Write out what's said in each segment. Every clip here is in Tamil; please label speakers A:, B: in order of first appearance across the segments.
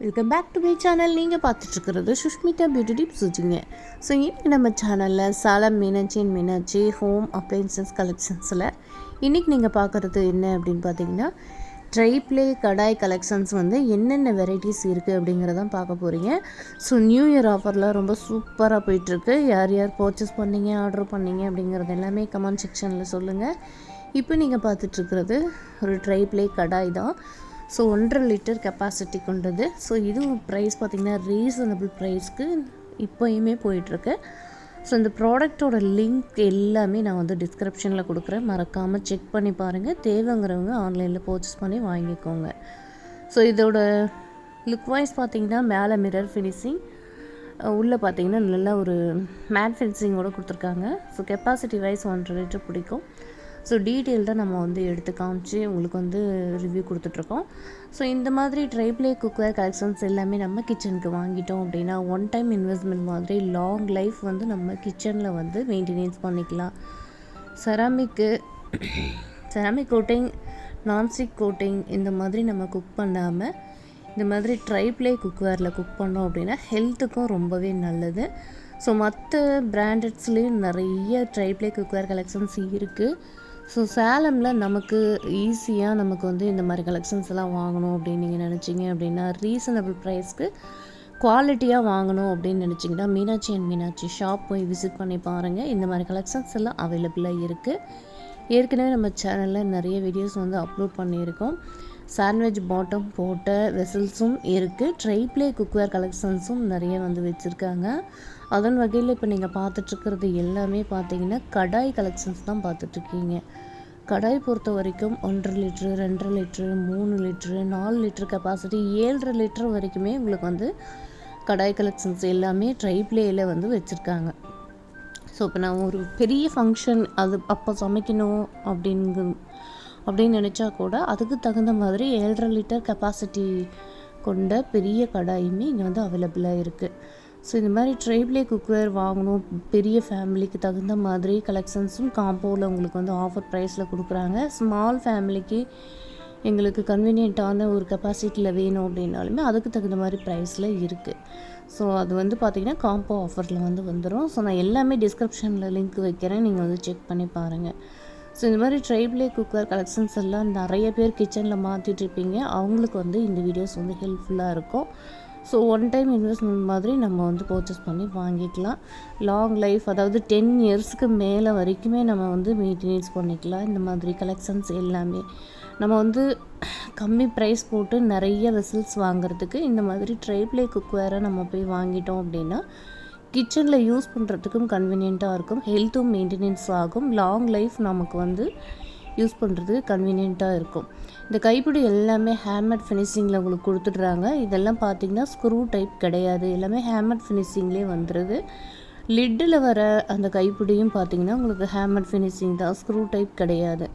A: Welcome back to my channel நீங்கள் பார்த்துட்ருக்கிறது சுஷ்மிதா பியூட்டி டிப்ஸ் வச்சுங்க ஸோ இன்றைக்கி நம்ம சேனலில் Salem Meenakshi and Meenakshi home appliances கலெக்ஷன்ஸில் இன்றைக்கி நீங்கள் பார்க்குறது என்ன அப்படின்னு பார்த்தீங்கன்னா ட்ரை ப்ளே கடாய் கலெக்ஷன்ஸ் வந்து என்னென்ன வெரைட்டிஸ் இருக்குது அப்படிங்கிறதான் பார்க்க போகிறீங்க ஸோ நியூ இயர் ஆஃபர்லாம் ரொம்ப சூப்பராக போயிட்டுருக்கு. யார் யார் பர்ச்சேஸ் பண்ணீங்க ஆர்டர் பண்ணீங்க அப்படிங்கிறது எல்லாமே கமெண்ட் செக்ஷனில் சொல்லுங்கள் இப்போ நீங்கள் பார்த்துட்ருக்கிறது ஒரு ட்ரை ப்ளே கடாய் தான். ஸோ ஒன்றரை லிட்டர் கெப்பாசிட்டி கொண்டது. ஸோ இதுவும் ப்ரைஸ் பார்த்திங்கன்னா ரீசனபிள் ப்ரைஸ்க்கு இப்போயுமே போயிட்டுருக்கு. ஸோ இந்த ப்ராடக்டோட லிங்க் எல்லாமே நான் வந்து டிஸ்கிரிப்ஷனில் கொடுக்குறேன். மறக்காமல் செக் பண்ணி பாருங்கள் தேவைங்கிறவங்க ஆன்லைனில் பர்ச்சேஸ் பண்ணி வாங்கிக்கோங்க. ஸோ இதோட லுக் வைஸ் பார்த்திங்கன்னா மேலே மிரர் ஃபினிஷிங் உள்ளே பார்த்தீங்கன்னா நல்லா ஒரு மேட் ஃபினிஷிங்கோட கொடுத்துருக்காங்க. ஸோ கெப்பாசிட்டி வைஸ் ஒன்றரை லிட்டர் பிடிக்கும். ஸோ டீட்டெயில் தான் நம்ம வந்து எடுத்து காமிச்சு உங்களுக்கு வந்து ரிவ்யூ கொடுத்துட்ருக்கோம். ஸோ இந்த மாதிரி ட்ரைப்ளே குக்வேர் கலெக்ஷன்ஸ் எல்லாமே நம்ம கிச்சனுக்கு வாங்கிட்டோம் அப்படின்னா ஒன் டைம் இன்வெஸ்ட்மெண்ட் மாதிரி லாங் லைஃப் வந்து நம்ம கிச்சனில் வந்து மெயின்டெனன்ஸ் பண்ணிக்கலாம். Ceramic ceramic coating nonstick coating இந்த மாதிரி நம்ம குக் பண்ணாமல் இந்த மாதிரி ட்ரைப்ளே குக்வேரில் குக் பண்ணோம் அப்படின்னா ஹெல்த்துக்கும் ரொம்பவே நல்லது. ஸோ மற்ற பிராண்டட்ஸ்லேயும் நிறைய ட்ரைப்ளே குக்வேர் கலெக்ஷன்ஸ் இருக்குது ஸோ சேலமில் நமக்கு ஈஸியாக நமக்கு வந்து இந்த மாதிரி கலெக்ஷன்ஸ் எல்லாம் வாங்கணும் அப்படின்னு நீங்கள் நினச்சிங்க அப்படின்னா ரீசனபிள் ப்ரைஸ்க்கு குவாலிட்டியாக வாங்கணும் அப்படின்னு நினச்சிங்கன்னா மீனாட்சி அண்ட் மீனாட்சி ஷாப் போய் விசிட் பண்ணி பாருங்கள் இந்த மாதிரி கலெக்ஷன்ஸ் எல்லாம் அவைலபிளாக இருக்குது ஏற்கனவே நம்ம சேனலில் நிறைய வீடியோஸ் வந்து அப்லோட் பண்ணியிருக்கோம். சாண்ட்விச் பாட்டம் போட்ட வெசல்ஸும் இருக்குது ட்ரை பிளே குக்வேர் கலெக்ஷன்ஸும் நிறைய வந்து வச்சுருக்காங்க. அதன் வகையில் இப்போ நீங்கள் பார்த்துட்ருக்கிறது எல்லாமே பார்த்தீங்கன்னா கடாய் கலெக்ஷன்ஸ் தான் பார்த்துட்ருக்கீங்க. கடாய் பொறுத்த வரைக்கும் ஒன்றரை லிட்ரு ரெண்டரை லிட்ரு மூணு லிட்ரு நாலு லிட்ரு கெப்பாசிட்டி ஏழரை லிட்ரு வரைக்குமே உங்களுக்கு வந்து கடாய் கலெக்ஷன்ஸ் எல்லாமே ட்ரை பிளேயில் வந்து வச்சுருக்காங்க. ஸோ இப்போ நான் ஒரு பெரிய ஃபங்க்ஷன் அது அப்போ சமைக்கணும் அப்படிங்கு அப்படின்னு நினச்சா கூட அதுக்கு தகுந்த மாதிரி ஏழரை லிட்டர் கெப்பாசிட்டி கொண்ட பெரிய கடாயுமே இங்கே வந்து அவைலபிளாக இருக்குது ஸோ இந்த மாதிரி ட்ரைப்ளே குக்வேர் வாங்கணும் பெரிய ஃபேமிலிக்கு தகுந்த மாதிரி கலெக்ஷன்ஸும் காம்போவில் உங்களுக்கு வந்து ஆஃபர் ப்ரைஸில் கொடுக்குறாங்க. ஸ்மால் ஃபேமிலிக்கு எங்களுக்கு கன்வீனியண்ட்டான ஒரு கெப்பாசிட்டியில் வேணும் அப்படின்னாலுமே அதுக்கு தகுந்த மாதிரி ப்ரைஸில் இருக்குது ஸோ அது வந்து பார்த்திங்கன்னா காம்போ ஆஃபரில் வந்து வந்துடும் ஸோ நான் எல்லாமே டிஸ்கிரிப்ஷனில் லிங்க் வைக்கிறேன். நீங்கள் வந்து செக் பண்ணி பாருங்கள் ஸோ இந்த மாதிரி ட்ரைப்ளே குக்கர் கலெக்ஷன்ஸ் எல்லாம் நிறைய பேர் கிச்சனில் மாற்றிட்டுருப்பீங்க அவங்களுக்கு வந்து இந்த வீடியோஸ் வந்து ஹெல்ப்ஃபுல்லாக இருக்கும். ஸோ ஒன் டைம் இன்வெஸ்ட்மெண்ட் மாதிரி நம்ம வந்து பர்ச்சேஸ் பண்ணி வாங்கிக்கலாம். லாங் லைஃப் அதாவது டென் இயர்ஸ்க்கு மேலே வரைக்குமே நம்ம வந்து மெயின்டெனன்ஸ் பண்ணிக்கலாம். இந்த மாதிரி கலெக்ஷன்ஸ் எல்லாமே. நம்ம வந்து கம்மி ப்ரைஸ் போட்டு நிறைய வெசல்ஸ் வாங்குறதுக்கு இந்த மாதிரி ட்ரைப்ளே குக்வேரை நம்ம போய் வாங்கிட்டோம் அப்படின்னா கிச்சனில் யூஸ் பண்ணுறதுக்கும் கன்வீனியண்ட்டாக இருக்கும். ஹெல்த்தும் மெயின்டெனன்ஸ் ஆகும். லாங் லைஃப் நமக்கு வந்து யூஸ் பண்ணுறதுக்கு கன்வீனியண்ட்டாக இருக்கும். இந்த கைப்பிடி எல்லாமே ஹேமட் ஃபினிஷிங்கில் உங்களுக்கு கொடுத்துட்றாங்க. இதெல்லாம் பார்த்திங்கன்னா ஸ்க்ரூ டைப் கிடையாது. எல்லாமே ஹேமட் ஃபினிஷிங்லேயே வந்துடுது லிட்டில் வர அந்த கைப்பிடியும் பார்த்திங்கன்னா உங்களுக்கு ஹேமட் ஃபினிஷிங் தான். ஸ்க்ரூ டைப் கிடையாது.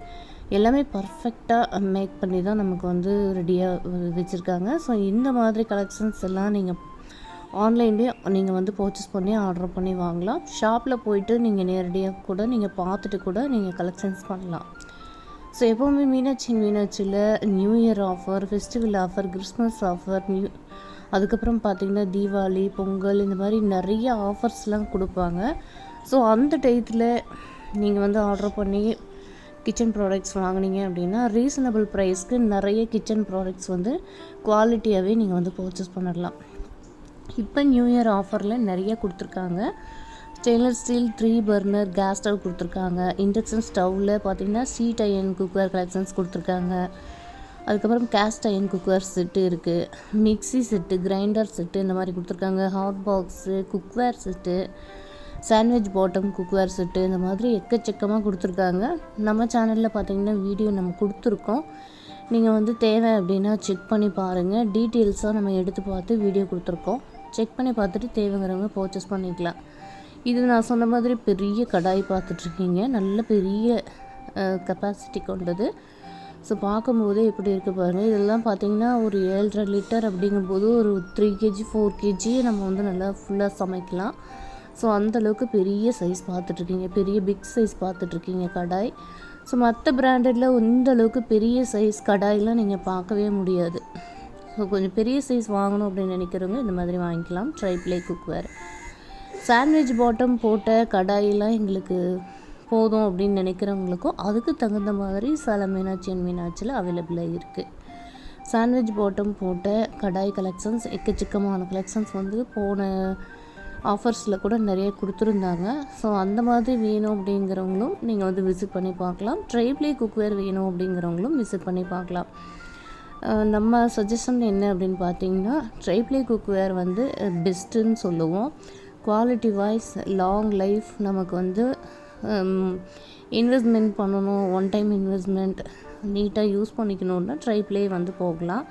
A: எல்லாமே பர்ஃபெக்டாக மேக் பண்ணி தான் நமக்கு வந்து ரெடியாக வச்சுருக்காங்க. ஸோ இந்த மாதிரி கலெக்ஷன்ஸ் எல்லாம் நீங்கள் ஆன்லைன்லேயே நீங்கள் வந்து பர்ச்சேஸ் பண்ணி ஆர்டர் பண்ணி வாங்கலாம். ஷாப்பில் போயிட்டு நீங்கள் நேரடியாக கூட நீங்கள் பார்த்துட்டு கூட நீங்கள் கலெக்ஷன்ஸ் பண்ணலாம். ஸோ எப்போவுமே Meenakshi மீனாட்சியில் new year offer festival offer Christmas offer new அதுக்கப்புறம் பார்த்திங்கன்னா தீபாவளி பொங்கல் இந்த மாதிரி நிறைய ஆஃபர்ஸ்லாம் கொடுப்பாங்க. ஸோ அந்த டயத்தில் நீங்கள் வந்து ஆர்டர் பண்ணி கிச்சன் ப்ராடக்ட்ஸ் வாங்கினீங்க அப்படின்னா ரீசனபிள் ப்ரைஸ்க்கு நிறைய கிச்சன் ப்ராடக்ட்ஸ் வந்து குவாலிட்டியாகவே நீங்கள் வந்து பர்ச்சேஸ் பண்ணிடலாம். இப்போ நியூ இயர் ஆஃபரில் நிறைய கொடுத்துருக்காங்க. Stainless steel three burner gas stove கொடுத்துருக்காங்க. இண்டக்ஷன் ஸ்டவ்வில் பார்த்தீங்கன்னா சீட் அயன் குக்கர் கலெக்ஷன்ஸ் கொடுத்துருக்காங்க. அதுக்கப்புறம் கேஸ்ட் அயன் குக்கர் செட்டு இருக்குது மிக்சி செட்டு கிரைண்டர் செட்டு இந்த மாதிரி கொடுத்துருக்காங்க. Hot box cookware set sandwich bottom cookware set இந்த மாதிரி எக்கச்சக்கமாக கொடுத்துருக்காங்க. நம்ம சேனலில் பார்த்தீங்கன்னா வீடியோ நம்ம கொடுத்துருக்கோம். நீங்கள் வந்து தேவை அப்படின்னா செக் பண்ணி பாருங்கள் டீட்டெயில்ஸாக நம்ம எடுத்து பார்த்து வீடியோ கொடுத்துருக்கோம். செக் பண்ணி பார்த்துட்டு தேவைங்கிறவங்க பர்ச்சேஸ் பண்ணிக்கலாம். இது நான் சொன்ன மாதிரி பெரிய கடாய் பார்த்துட்ருக்கீங்க. நல்ல பெரிய கெப்பாசிட்டி கொண்டது. ஸோ பார்க்கும்போதே எப்படி இருக்குது பாருங்கள் இதெல்லாம் பார்த்திங்கன்னா ஒரு ஏழரை லிட்டர் அப்படிங்கும்போது ஒரு த்ரீ கேஜி ஃபோர் கேஜி நம்ம வந்து நல்லா ஃபுல்லாக சமைக்கலாம். ஸோ அந்தளவுக்கு பெரிய சைஸ் பார்த்துட்ருக்கீங்க. பெரிய பிக் சைஸ் பார்த்துட்ருக்கீங்க கடாய். ஸோ மற்ற பிராண்டடில் இந்த அளவுக்கு பெரிய சைஸ் கடாயெலாம் நீங்கள் பார்க்கவே முடியாது. கொஞ்சம் பெரிய சைஸ் வாங்கணும் அப்படின்னு நினைக்கிறவங்க இந்த மாதிரி வாங்கிக்கலாம். Triply cookware sandwich bottom போட்ட கடாயெல்லாம் எங்களுக்கு போதும் அப்படின்னு நினைக்கிறவங்களுக்கும் அதுக்கு தகுந்த மாதிரி சில மீனாட்சி அண்ட் மீனாட்சியில் அவைலபிளாக இருக்குது சாண்ட்விச் பாட்டம் போட்ட கடாய் கலெக்ஷன்ஸ் எக்கச்சக்கமான கலெக்ஷன்ஸ் வந்து போன ஆஃபர்ஸில் கூட நிறைய கொடுத்துருந்தாங்க. ஸோ அந்த மாதிரி வேணும் அப்படிங்கிறவங்களும் நீங்கள் வந்து விசிட் பண்ணி பார்க்கலாம். ட்ரைப்ளே குக்வேர் வேணும் அப்படிங்கிறவங்களும் விசிட் பண்ணி பார்க்கலாம். நம்ம சஜஷன் என்ன அப்படின்னு பார்த்தீங்கன்னா ட்ரைப்ளே குக்வேர் வந்து பெஸ்ட்டுன்னு சொல்லுவோம். குவாலிட்டி வைஸ் லாங் லைஃப் நமக்கு வந்து இன்வெஸ்ட்மெண்ட் பண்ணணும் ஒன் டைம் இன்வெஸ்ட்மெண்ட் நீட்டாக யூஸ் பண்ணிக்கணுன்னா ட்ரைப்ளே வந்து போகலாம்.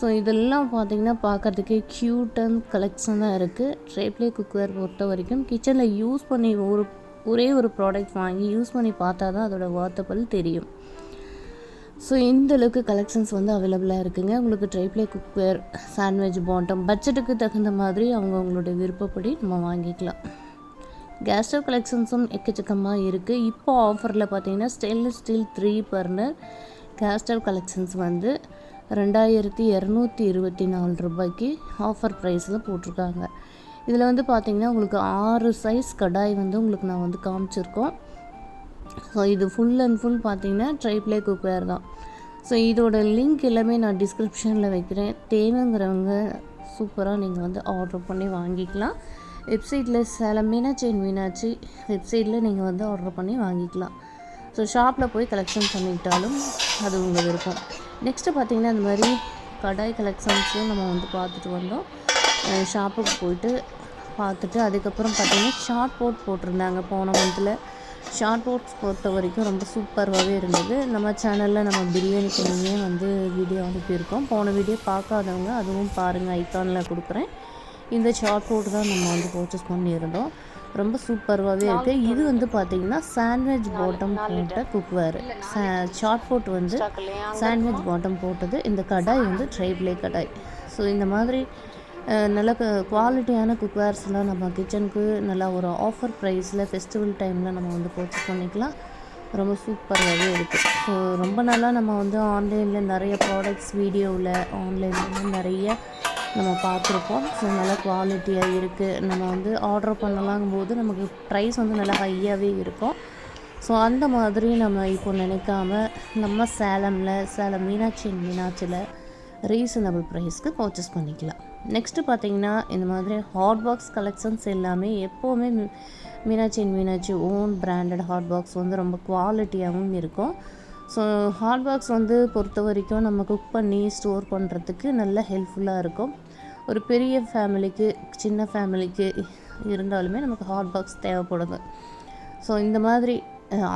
A: ஸோ இதெல்லாம் பார்த்தீங்கன்னா பார்க்கறதுக்கே க்யூட் அண்ட் கலெக்ஷனாக இருக்குது ட்ரைப்ளே குக்வேர் பொறுத்த வரைக்கும் கிச்சனில் யூஸ் பண்ணி ஒரு ஒரே ஒரு ப்ராடக்ட் வாங்கி யூஸ் பண்ணி பார்த்தா தான் அதோட வார்த்தப்பல் தெரியும். ஸோ இந்த அளவுக்கு கலெக்ஷன்ஸ் வந்து அவைலபிளாக இருக்குங்க. உங்களுக்கு ட்ரைப்ளே குக்வேர் சாண்ட்விச் பாட்டம் பட்ஜெட்டுக்கு தகுந்த மாதிரி அவங்க அவங்களுடைய விருப்பப்படி நம்ம வாங்கிக்கலாம். கேஸ் ஸ்டவ் கலெக்ஷன்ஸும் எக்கச்சக்கமாக இருக்குது இப்போ ஆஃபரில் பார்த்தீங்கன்னா stainless steel three burner gas stove collections வந்து ரெண்டாயிரத்தி இரநூத்தி இருபத்தி நாலு ரூபாய்க்கு ஆஃபர் ப்ரைஸில் போட்டிருக்காங்க. இதில் வந்து பார்த்திங்கன்னா உங்களுக்கு ஆறு சைஸ் கடாய் வந்து உங்களுக்கு நான் வந்து காமிச்சிருக்கோம். ஸோ இது ஃபுல் அண்ட் ஃபுல் பார்த்தீங்கன்னா ட்ரைப்ளே குக்வேர் தான். ஸோ இதோட லிங்க் எல்லாமே நான் டிஸ்கிரிப்ஷனில் வைக்கிறேன். தேவைங்கிறவங்க சூப்பராக நீங்கள் வந்து ஆர்டர் பண்ணி வாங்கிக்கலாம். வெப்சைட்டில் சேலம் மீனாட்சி அண்ட் மீனாட்சி வெப்சைட்டில் நீங்கள் வந்து ஆர்டர் பண்ணி வாங்கிக்கலாம். ஸோ ஷாப்பில் போய் கலெக்ஷன் பண்ணிக்கிட்டாலும் அது உங்கள் விருப்பம். நெக்ஸ்ட்டு பார்த்தீங்கன்னா இந்த மாதிரி கடாய் கலெக்ஷன்ஸும் நம்ம வந்து பார்த்துட்டு வந்தோம். ஷாப்புக்கு போயிட்டு பார்த்துட்டு அதுக்கப்புறம் பார்த்தீங்கன்னா ஷார்ட் போட் போட்டிருந்தாங்க போன மந்தில் ஷார்ட் போட்ஸ் பொறுத்த வரைக்கும் ரொம்ப சூப்பராகவே இருந்தது. நம்ம சேனலில் நம்ம பிரியாணி பண்ணியே வந்து வீடியோ அனுப்பியிருக்கோம். போன வீடியோ பார்க்காதவங்க அதுவும் பாருங்கள் ஐக்கானில் கொடுக்குறேன். இந்த ஷார்ட் போட் தான் நம்ம வந்து பர்ச்சேஸ் பண்ணியிருந்தோம். ரொம்ப சூப்பராகவே இருக்குது இது வந்து பார்த்திங்கன்னா சாண்ட்விச் பாட்டம் போட்ட குக்வேர் ஷார்ட் போட் வந்து சாண்ட்விச் பாட்டம் போட்டது. இந்த கடாய் வந்து ட்ரைப்ளே கடாய். ஸோ இந்த மாதிரி நல்ல குவாலிட்டியான குக்வேர்ஸ்லாம் நம்ம கிச்சனுக்கு நல்லா ஒரு ஆஃபர் ப்ரைஸில் ஃபெஸ்டிவல் டைமில் நம்ம வந்து பர்ச்சேஸ் பண்ணிக்கலாம். ரொம்ப சூப்பராகவே இருக்குது ஸோ ரொம்ப நாளாக நம்ம வந்து ஆன்லைனில் நிறைய ப்ராடக்ட்ஸ் வீடியோவில் ஆன்லைனில் நிறைய நம்ம பார்த்துருப்போம் ஸோ நல்ல குவாலிட்டியாக இருக்குது நம்ம வந்து ஆர்டர் பண்ணலாங்கும் போது நமக்கு ப்ரைஸ் வந்து நல்லா ஹையாகவே இருக்கும். ஸோ அந்த மாதிரி நம்ம இப்போ நினைக்காம நம்ம சேலமில் சேலம் மீனாட்சி மீனாட்சியில் ரீசனபிள் ப்ரைஸ்க்கு பர்ச்சேஸ் பண்ணிக்கலாம். நெக்ஸ்ட்டு பார்த்தீங்கன்னா இந்த மாதிரி ஹாட் பாக்ஸ் கலெக்ஷன்ஸ் எல்லாமே எப்போவுமே Meenakshi and Meenakshi own branded hot box வந்து ரொம்ப குவாலிட்டியாகவும் இருக்கும். ஸோ ஹாட் பாக்ஸ் வந்து பொறுத்த வரைக்கும் நம்ம குக் பண்ணி ஸ்டோர் பண்ணுறதுக்கு நல்ல ஹெல்ப்ஃபுல்லாக இருக்கும். ஒரு பெரிய ஃபேமிலிக்கு சின்ன ஃபேமிலிக்கு இருந்தாலுமே நமக்கு ஹாட் பாக்ஸ் தேவைப்படுது. ஸோ இந்த மாதிரி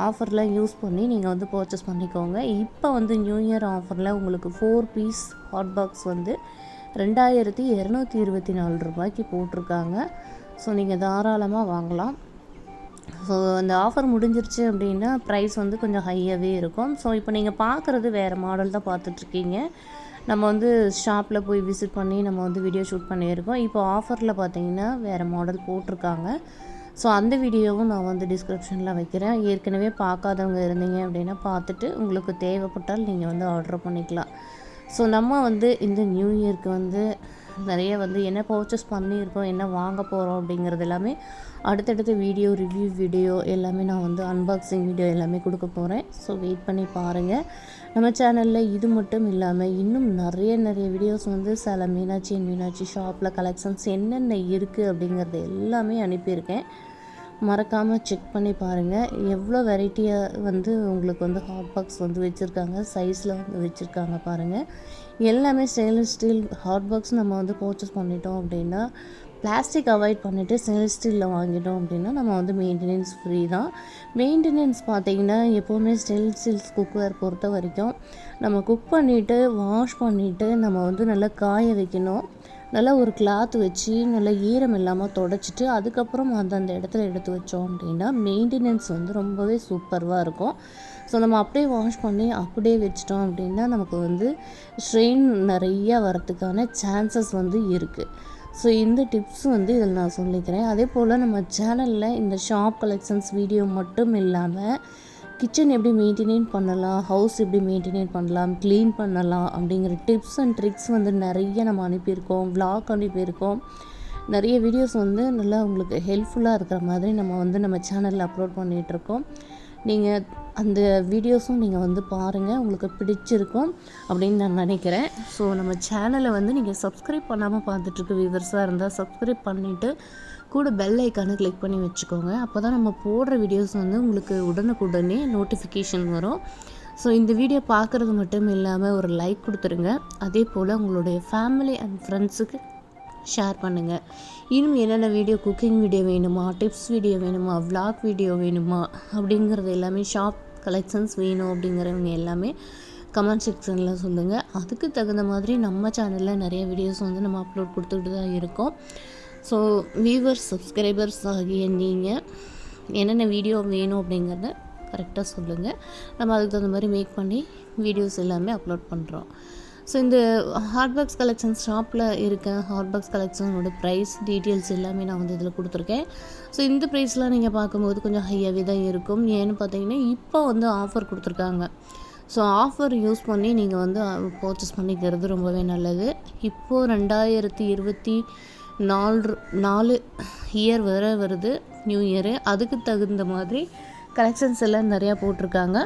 A: ஆஃபர்லாம் யூஸ் பண்ணி நீங்கள் வந்து பர்ச்சேஸ் பண்ணிக்கோங்க. இப்போ வந்து நியூ இயர் ஆஃபரில் உங்களுக்கு ஃபோர் பீஸ் ஹாட் பாக்ஸ் வந்து ரெண்டாயிரத்தி இரநூத்தி இருபத்தி நாலு ரூபாய்க்கு போட்டிருக்காங்க. ஸோ நீங்கள் தாராளமாக வாங்கலாம். ஸோ அந்த ஆஃபர் முடிஞ்சிருச்சு அப்படின்னா ப்ரைஸ் வந்து கொஞ்சம் ஹையாகவே இருக்கும். ஸோ இப்போ நீங்கள் பார்க்குறது வேறு மாடல் தான் பார்த்துட்ருக்கீங்க. நம்ம வந்து ஷாப்பில் போய் விசிட் பண்ணி நம்ம வந்து வீடியோ ஷூட் பண்ணியிருக்கோம். இப்போ ஆஃபரில் பார்த்தீங்கன்னா வேறு மாடல் போட்டிருக்காங்க. ஸோ அந்த வீடியோவும் நான் வந்து டிஸ்கிரிப்ஷனில் வைக்கிறேன். ஏற்கனவே பார்க்காதவங்க இருந்தீங்க அப்படின்னா பார்த்துட்டு உங்களுக்கு தேவைப்பட்டால் நீங்கள் வந்து ஆர்டர் பண்ணிக்கலாம். ஸோ நம்ம வந்து இந்த நியூ இயர்க்கு வந்து நிறைய வந்து என்ன பர்ச்சேஸ் பண்ணியிருக்கோம் என்ன வாங்க போகிறோம் அப்படிங்கிறது எல்லாமே அடுத்தடுத்த வீடியோ ரிவ்யூ வீடியோ எல்லாமே நான் வந்து அன்பாக்சிங் வீடியோ எல்லாமே கொடுக்க போகிறேன் ஸோ வெயிட் பண்ணி பாருங்கள் நம்ம சேனலில் இது மட்டும் இல்லாமல் இன்னும் நிறைய நிறைய வீடியோஸ் வந்து சில மீனாட்சி மீனாட்சி ஷாப்பில் கலெக்ஷன்ஸ் என்னென்ன இருக்குது அப்படிங்கிறது எல்லாமே அனுப்பியிருக்கேன். மறக்காமல் செக் பண்ணி பாருங்கள் எவ்வளோ வெரைட்டியாக வந்து உங்களுக்கு வந்து ஹாட் பாக்ஸ் வந்து வச்சுருக்காங்க சைஸில் வந்து வச்சுருக்காங்க பாருங்கள் எல்லாமே ஸ்டெயின்லெஸ் ஸ்டீல் ஹாட் பாக்ஸ் நம்ம வந்து பர்ச்சேஸ் பண்ணிட்டோம் அப்படின்னா பிளாஸ்டிக் அவாய்ட் பண்ணிவிட்டு ஸ்டெயின்லெஸ் ஸ்டீலில் வாங்கிட்டோம் அப்படின்னா நம்ம வந்து மெயின்டெனன்ஸ் ஃப்ரீ தான். மெயின்டெனன்ஸ் பார்த்திங்கன்னா எப்போவுமே ஸ்டெயின்லெஸ் ஸ்டீல்ஸ் குக்வேர் பொறுத்த வரைக்கும் நம்ம குக் பண்ணிவிட்டு வாஷ் பண்ணிவிட்டு நம்ம வந்து நல்லா காய வைக்கணும். நல்லா ஒரு கிளாத் வச்சு நல்லா ஈரம் இல்லாமல் தொடச்சிட்டு அதுக்கப்புறம் அந்தந்த இடத்துல எடுத்து வச்சோம் அப்படின்னா மெயின்டெனன்ஸ் வந்து ரொம்பவே சூப்பராக இருக்கும். ஸோ நம்ம அப்படியே வாஷ் பண்ணி அப்படியே வச்சிட்டோம் அப்படின்னா நமக்கு வந்து ஸ்ட்ரெயின் நிறைய வரத்துக்கான சான்சஸ் வந்து இருக்குது ஸோ இந்த டிப்ஸ் வந்து இதில் நான் சொல்லிக்கிறேன். அதே போல் நம்ம சேனலில் இந்த ஷாப் கலெக்ஷன்ஸ் வீடியோ மட்டும் இல்லாமல் கிச்சன் எப்படி மெயின்டைன் பண்ணலாம்? ஹவுஸ் எப்படி மெயின்டைன் பண்ணலாம்? க்ளீன் பண்ணலாம்? அப்படிங்கிற டிப்ஸ் அண்ட் ட்ரிக்ஸ் வந்து நிறைய நம்ம அனுப்பியிருக்கோம். விளாக் அனுப்பியிருக்கோம். நிறைய வீடியோஸ் வந்து நல்லா உங்களுக்கு ஹெல்ப்ஃபுல்லாக இருக்கிற மாதிரி நம்ம வந்து நம்ம சேனலில் அப்லோட் பண்ணிகிட்ருக்கோம் நீங்கள் அந்த வீடியோஸும் நீங்கள் வந்து பாருங்கள் உங்களுக்கு பிடிச்சிருக்கும் அப்படின்னு நான் நினைக்கிறேன். ஸோ நம்ம சேனலை வந்து நீங்கள் சப்ஸ்கிரைப் பண்ணாமல் பார்த்துட்ருக்க வியூவர்ஸாக இருந்தால் சப்ஸ்கிரைப் பண்ணிவிட்டு கூட பெல் ஐக்கானை கிளிக் பண்ணி வச்சுக்கோங்க. அப்போ தான் நம்ம போடுற வீடியோஸ் வந்து உங்களுக்கு உடனுக்குடனே நோட்டிஃபிகேஷன் வரும். ஸோ இந்த வீடியோ பார்க்குறது மட்டும் இல்லாமல் ஒரு லைக் கொடுத்துருங்க. அதே போல் உங்களுடைய ஃபேமிலி அண்ட் ஃப்ரெண்ட்ஸுக்கு ஷேர் பண்ணுங்கள் இன்னும் என்னென்ன வீடியோ குக்கிங் வீடியோ வேணுமா டிப்ஸ் வீடியோ வேணுமா விளாக் வீடியோ வேணுமா அப்படிங்கிறது எல்லாமே ஷாப் கலெக்ஷன்ஸ் வேணும் அப்படிங்கிறவங்க எல்லாமே கமெண்ட் செக்ஷனில் சொல்லுங்கள் அதுக்கு தகுந்த மாதிரி நம்ம சேனலில் நிறைய வீடியோஸ் வந்து நம்ம அப்லோட் கொடுத்துக்கிட்டு தான் இருக்கோம். ஸோ வியூவர்ஸ் சப்ஸ்கிரைபர்ஸ் ஆகிய நீங்கள் என்னென்ன வீடியோ வேணும் அப்படிங்கிறத கரெக்டாக சொல்லுங்கள் நம்ம அதுக்கு தகுந்த மாதிரி மேக் பண்ணி வீடியோஸ் எல்லாமே அப்லோட் பண்ணுறோம் ஸோ இந்த ஹாட் பாக்ஸ் ஷாப்பில் இருக்க ஹாட் பாக்ஸ் கலெக்ஷனோட ப்ரைஸ் டீட்டெயில்ஸ் எல்லாமே நான் வந்து இதில் கொடுத்துருக்கேன். ஸோ இந்த ப்ரைஸ்லாம் நீங்கள் பார்க்கும்போது கொஞ்சம் ஹையாகவே தான் இருக்கும். ஏன்னு பார்த்தீங்கன்னா இப்போ வந்து ஆஃபர் கொடுத்துருக்காங்க. ஸோ ஆஃபர் யூஸ் பண்ணி நீங்கள் வந்து uh, பர்ச்சேஸ் பண்ணிக்கிறது ரொம்பவே நல்லது. இப்போது ரெண்டாயிரத்தி இருபத்தி நாலு நாலு இயர் வர வருது நியூ இயரு அதுக்கு தகுந்த மாதிரி கலெக்ஷன்ஸ் எல்லாம் நிறையா போட்டிருக்காங்க.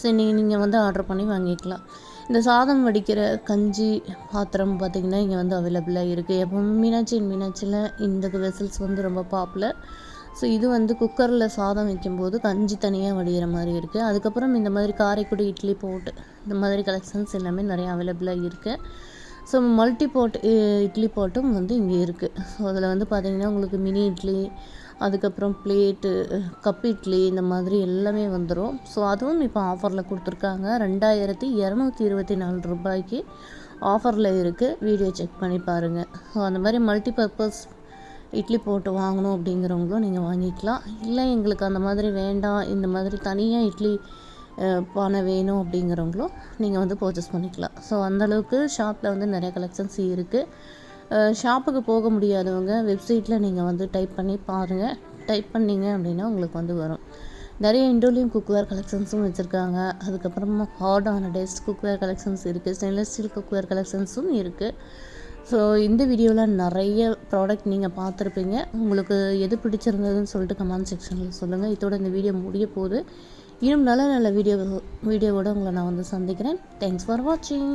A: சரி நீங்கள் நீங்கள் வந்து ஆர்டர் பண்ணி வாங்கிக்கலாம். இந்த சாதம் வடிக்கிற கஞ்சி பாத்திரம் பார்த்திங்கன்னா இங்கே வந்து அவைலபிளாக இருக்குது எப்போ மீனாட்சி மீனாட்சியில் இந்த வெசல்ஸ் வந்து ரொம்ப பாப்புலர் ஸோ இது வந்து குக்கரில் சாதம் வைக்கும்போது கஞ்சி தனியாக வடிகிற மாதிரி இருக்குது அதுக்கப்புறம் இந்த மாதிரி காரைக்குடி இட்லி போட்டு இந்த மாதிரி கலெக்ஷன்ஸ் எல்லாமே நிறையா அவைலபிளாக இருக்குது ஸோ மல்டி போட் இட்லி போட்டும் வந்து இங்கே இருக்குது ஸோ அதில் வந்து பார்த்திங்கன்னா உங்களுக்கு மினி இட்லி அதுக்கப்புறம் பிளேட்டு கப் இட்லி இந்த மாதிரி எல்லாமே வந்துடும் ஸோ அதுவும் இப்போ ஆஃபரில் கொடுத்துருக்காங்க. ரெண்டாயிரத்தி இரநூத்தி இருபத்தி நாலு ரூபாய்க்கு ஆஃபரில் இருக்குது வீடியோ செக் பண்ணி பாருங்கள் ஸோ அந்த மாதிரி மல்டி பர்பஸ் இட்லி போட்டு வாங்கணும் அப்படிங்கிறவங்களும் நீங்கள் வாங்கிக்கலாம். இல்லை எங்களுக்கு அந்த மாதிரி வேண்டாம். இந்த மாதிரி தனியாக இட்லி பானை வேணும் அப்படிங்கிறவங்களும் நீங்கள் வந்து பர்ச்சேஸ் பண்ணிக்கலாம். ஸோ அந்தளவுக்கு ஷாப்பில் வந்து நிறைய கலெக்ஷன்ஸ் இருக்குது ஷாப்புக்கு போக முடியாதவங்க வெப்சைட்டில் நீங்கள் வந்து டைப் பண்ணி பாருங்கள் டைப் பண்ணீங்க அப்படின்னா உங்களுக்கு வந்து வரும். நிறைய இண்டோலியம் குக்வேர் கலெக்ஷன்ஸும் வச்சுருக்காங்க. அதுக்கப்புறமா hard anodised cookware collections இருக்குது ஸ்டெயின்லெஸ் ஸ்டீல் குக்வேர் கலெக்ஷன்ஸும் இருக்குது ஸோ இந்த வீடியோவில் நிறைய ப்ராடக்ட் நீங்கள் பார்த்துருப்பீங்க. உங்களுக்கு எது பிடிச்சிருந்ததுன்னு சொல்லிட்டு கமெண்ட் செக்ஷனில் சொல்லுங்கள் இதோட இந்த வீடியோ முடிய போகுது. இன்னும் நல்ல நல்ல வீடியோ வீடியோவோட உங்களை நான் வந்து சந்திக்கிறேன். தேங்க்ஸ் ஃபார் வாட்சிங்